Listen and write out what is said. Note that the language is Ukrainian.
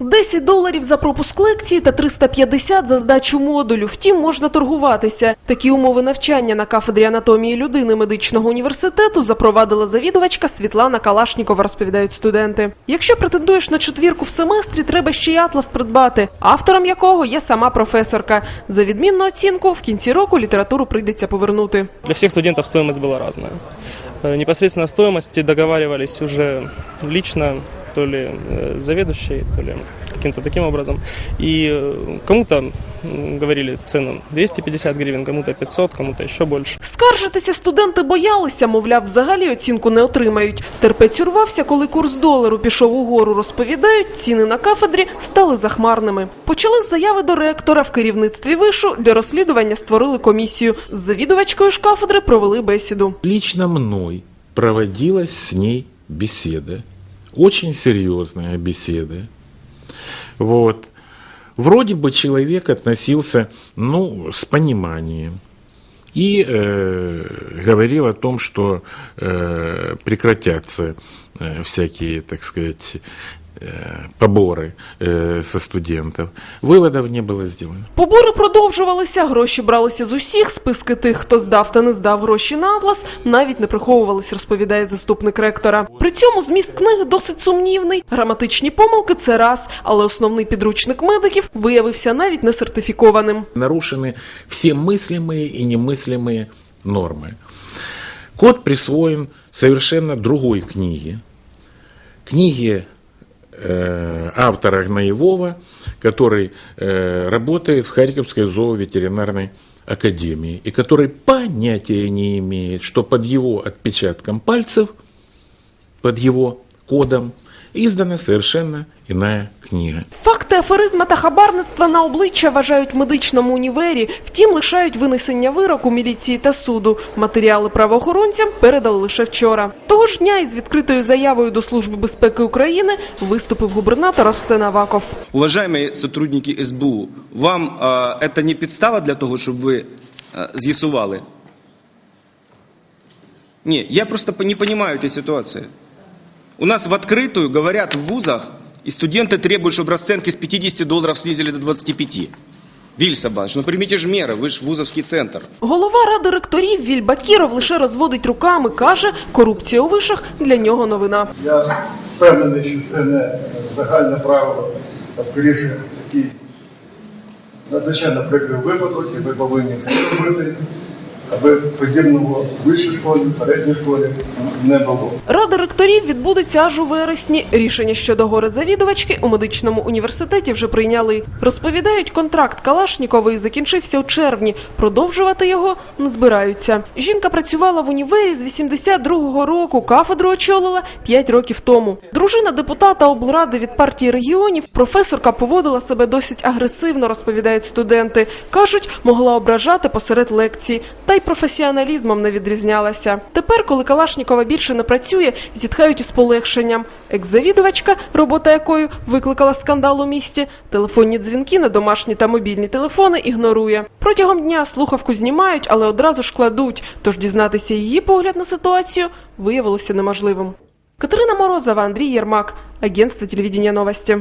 10 доларів за пропуск лекції та 350 за здачу модулю. Втім, можна торгуватися. Такі умови навчання на кафедрі анатомії людини медичного університету запровадила завідувачка Світлана Калашнікова, розповідають студенти. Якщо претендуєш на четвірку в семестрі, треба ще й атлас придбати, автором якого є сама професорка. За відмінну оцінку в кінці року літературу прийдеться повернути. Для всех студентов стоимость была разная. Э, Непосредственно о стоимости договаривались уже лично, то ли э, заведующей, то ли каким-то таким образом. И э, кому-то говорили цену 250 гривен, кому-то 500, кому-то еще больше. Скаржитися студенти боялися, мовляв, взагалі оцінку не отримають. Терпець урвався, коли курс долару пішов угору. Розповідають, ціни на кафедрі стали захмарними. Почали з заяви до ректора в керівництві вишу. Для розслідування створили комісію. З завідувачкою ж кафедри провели бесіду. Лично мной проводилась с ней беседа. Очень серьезная беседа. Вот. Вроде бы человек относился, ну, с пониманием. И э, говорил о том, что э, прекратятся э, всякие, так сказать, э, поборы э, со студентов. Выводов не было сделано. Побори продовжувалися, гроші бралися з усіх. Списки тих, хто здав та не здав гроші на атлас, навіть не приховувались, розповідає заступник ректора. При цьому зміст книги досить сумнівний. Граматичні помилки це раз, але основний підручник медиків виявився навіть не сертифікованим. нарушены все мыслимые и немыслимые нормы. Код присвоен совершенно другой книге. Книге э, автора Гноевого, который э, работает в Харьковской зооветеринарной академии и который понятия не имеет, что под его отпечатком пальцев, под его кодом издана совершенно иная книга. Факти аферизма та хабарництва на обличчя вважають в медичному універі, втім лишають винесення вироку міліції та суду. Матеріали правоохоронцям передали лише вчора. Того ж дня із відкритою заявою до Служби безпеки України виступив губернатор Арсен Аваков. Уважаемые сотрудники СБУ, вам а, это не підстава для того, щоб ви а, з'ясували? Ні, я просто не понимаю этой ситуации. У нас в открытую говорят в вузах, и студенты требуют, чтобы расценки с 50 долларов снизили до 25. Вильса Банш, ну примите же меры, вы же вузовский центр. Голова ради ректорів Віль Бакіров лише розводить руками, каже, корупція у вишах для нього новина. Я впевнений, що це не загальне правило, а скоріше такий надзвичайно прикрий випадок, і ми повинні все робити, аби подібного в вищій школі, в середній не було. Рада ректорів відбудеться аж у вересні. Рішення щодо гори завідувачки у медичному університеті вже прийняли. Розповідають, контракт Калашнікової закінчився у червні. Продовжувати його не збираються. Жінка працювала в універі з 82-го року. Кафедру очолила 5 років тому. Дружина депутата облради від партії регіонів. Професорка поводила себе досить агресивно, розповідають студенти. кажуть, могла ображати посеред лекції, та й професіоналізмом не відрізнялася. Тепер, коли Калашнікова більше не працює, зітхають із полегшенням. Екс-завідувачка, робота якою викликала скандал у місті, телефонні дзвінки на домашні та мобільні телефони ігнорує. Протягом дня слухавку знімають, але одразу ж кладуть. Тож дізнатися її погляд на ситуацію виявилося неможливим. Катерина Морозова, Андрій Єрмак, агентство телевідення новості.